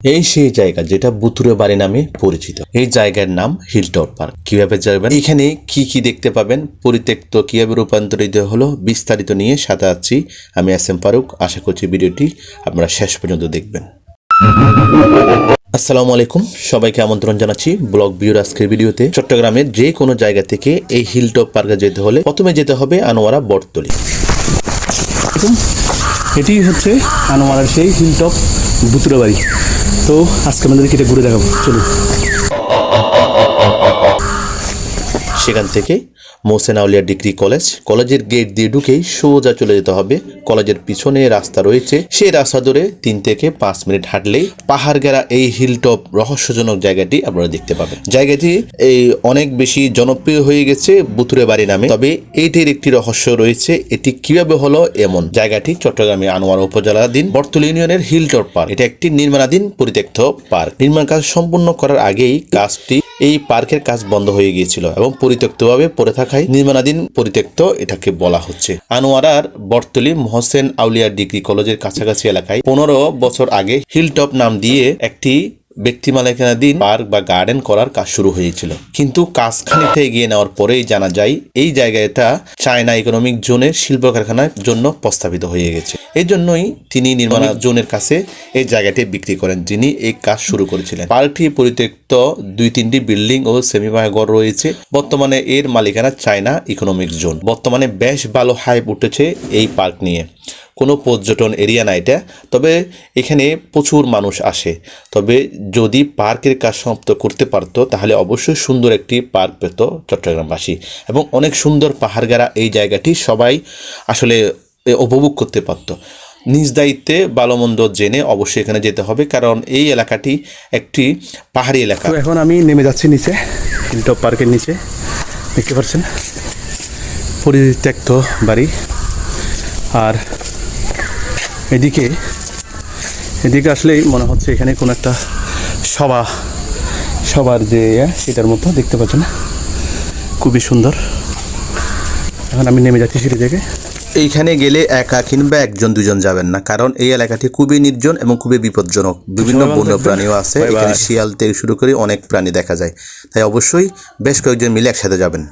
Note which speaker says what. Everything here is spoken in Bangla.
Speaker 1: এই সেই জায়গা যেটা বুতুরে বাড়ি নামে পরিচিত। এই জায়গার নাম হিলটপ পার্ক। কীভাবে যাবেন? এখানে কি কি দেখতে পাবেন? পরিত্যক্ত কীভাবে রূপান্তরিত হলো? বিস্তারিত নিয়ে সাথে আছি আমি এস এম ফারুক। আশা করছি ভিডিওটি আপনারা শেষ পর্যন্ত দেখবেন। আসসালামু আলাইকুম। সবাইকে আমন্ত্রণ জানাচ্ছি ব্লগ ভিউর আজকের ভিডিওতে। চট্টগ্রামের যে কোনো জায়গা থেকে এই হিলটপ পার্কে যেতে হলে প্রথমে যেতে হবে আনোয়ারা বটতলি।
Speaker 2: এটি হচ্ছে আনোয়ারার সেই হিলটপ বুতুরা বাড়ি। তো আজকে আমাদেরকে এটা ঘুরে দেখাবো চলুন।
Speaker 1: সেখান থেকে মোসেন আউলিয়া ডিগ্রি কলেজ। কলেজের গেট দিয়ে ঢুকেই সোজা চলে যেতে হবে। কলেজের পিছনে রাস্তা রয়েছে। সেই রাস্তা ধরে তিন থেকে পাঁচ মিনিট হাঁটলেই পাহাড় গেরা এই হিলটপ রহস্যজনক জায়গাটি আপনারা দেখতে পাবেন। জায়গাটি এই অনেক বেশি জনপ্রিয় হয়ে গেছে বুথুরে বাড়ি নামে। তবে এটির একটি রহস্য রয়েছে, এটি কীভাবে হলো এমন? জায়গাটি চট্টগ্রামে আনোয়ার উপজেলাধীন বর্তল ইউনিয়নের হিলটপ পার্ক এটা একটি নির্মাণাধীন পরিত্যক্ত পার্ক নির্মাণ কাজ সম্পূর্ণ করার আগেই কাজটি, এই পার্কের কাজ বন্ধ হয়ে গিয়েছিল এবং পরিত্যক্তভাবে পড়ে থাকায় নির্মাণাধীন পরিত্যক্ত এটাকে বলা হচ্ছে। আনোয়ারার বর্তলি মহসেন আউলিয়া ডিগ্রি কলেজের কাছাকাছি এলাকায় পনেরো বছর আগে হিলটপ নাম দিয়ে একটি ব্যক্তি মালিকানাধীন পার্ক বা গার্ডেন করার কাজ শুরু হয়েছিল। কিন্তু কাজ খানিকটা এগিয়ে নেওয়ার পরেই জানা যায়, এই জায়গাটা চায়না ইকোনমিক জোনের শিল্প কারখানার জন্য প্রস্তাবিত হয়ে গেছে। এই জন্যই তিনি নির্মাণ জোনের কাছে এই জায়গাটি বিক্রি করেন, যিনি এই কাজ শুরু করেছিলেন। পার্কটি পরিত্যক্ত দুই তিনটি বিল্ডিং ও সেমিবাহঘর রয়েছে। বর্তমানে এর মালিকানা চায়না ইকোনমিক জোন। বর্তমানে বেশ ভালো হাইপ উঠেছে এই পার্ক নিয়ে। কোনো পর্যটন এরিয়া না এটা, তবে এখানে প্রচুর মানুষ আসে। তবে যদি পার্কের কাজ সমাপ্ত করতে পারতো, তাহলে অবশ্যই সুন্দর একটি পার্ক পেত চট্টগ্রামবাসী। এবং অনেক সুন্দর পাহাড়গাড়া এই জায়গাটি সবাই আসলে উপভোগ করতে পারত। নিজ দায়িত্বে ভালো মন্দ জেনে অবশ্যই এখানে যেতে হবে, কারণ এই এলাকাটি একটি পাহাড়ি এলাকা।
Speaker 2: এখন আমি নেমে যাচ্ছি নিচে, হিলটপ পার্কের নিচে। দেখতে পাচ্ছেন? পরিত্যক্ত বাড়ি। আর এদিকে এদিকে আসলেই মনে হচ্ছে এখানে কোনো একটা সভা সবার যে ইয়ে, সেটার মতো দেখতে পাচ্ছেন। খুবই সুন্দর। এখন আমি নেমে যাচ্ছি সিঁড়ি থেকে।
Speaker 1: এইখানে গেলে একা কিংবা একজন দুজন যাবেন না কারণ এই এলাকাটি খুবই নির্জন এবং খুবই বিপজ্জনক। বিভিন্ন বন্য প্রাণীও আছে. এখানে শিয়াল থেকে শুরু করে অনেক প্রাণী দেখা যায়। তাই অবশ্যই বেশ কয়েকজন মিলে একসাথে যাবেন।